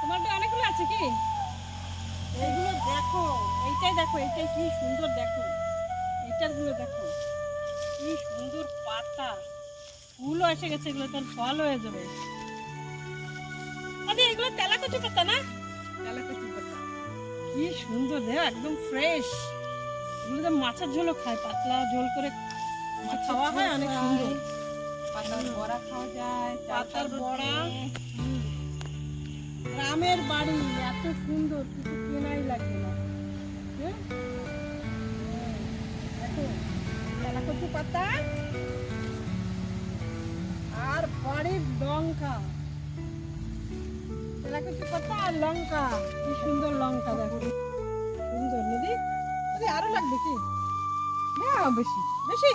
তোমার তো অনেকগুলো আছে কি? এইগুলো দেখো এইটাই দেখো এইটাই কি সুন্দর দেখো। দেখো কি সুন্দর পাতা। ফুলও এসে গেছে এগুলো তোর ফল হয়ে যাবে। আরে এগুলো তেলা কচু পাতা না? তেলা কচু পাতা। কি সুন্দর দেখ একদম ফ্রেশ এগুলো তো মাছের ঝোলও খায় পাতলা ঝোল করে খাওয়া হয় অনেক সুন্দর পাতার বড়া খাওয়া যায় পাতার বড়া। গ্রামের বাড়ি এত সুন্দর কিছু কেনাই লাগবে না। তেলাকচু পাতা আর বাড়ির লঙ্কা। তেলাকচু পাতা আর লঙ্কা। কি সুন্দর লঙ্কা দেখো। সুন্দর নদী? আরও লাগবে কি? বেশি। বেশি?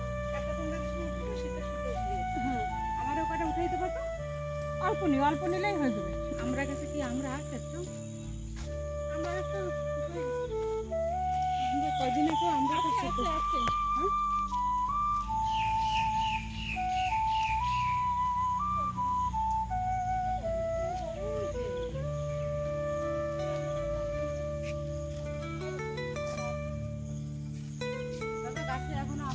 কটা উঠাই দেবো তো? অল্প নি অল্প নিলেই হয়ে যাবে। আমরা কাছে কি আমরা আছে তো আমরা একটু কদিন আগে আমরা তো আছে সেদ্ধ- আছে আছে হ্যাঁ? দাদা গাছে এখনও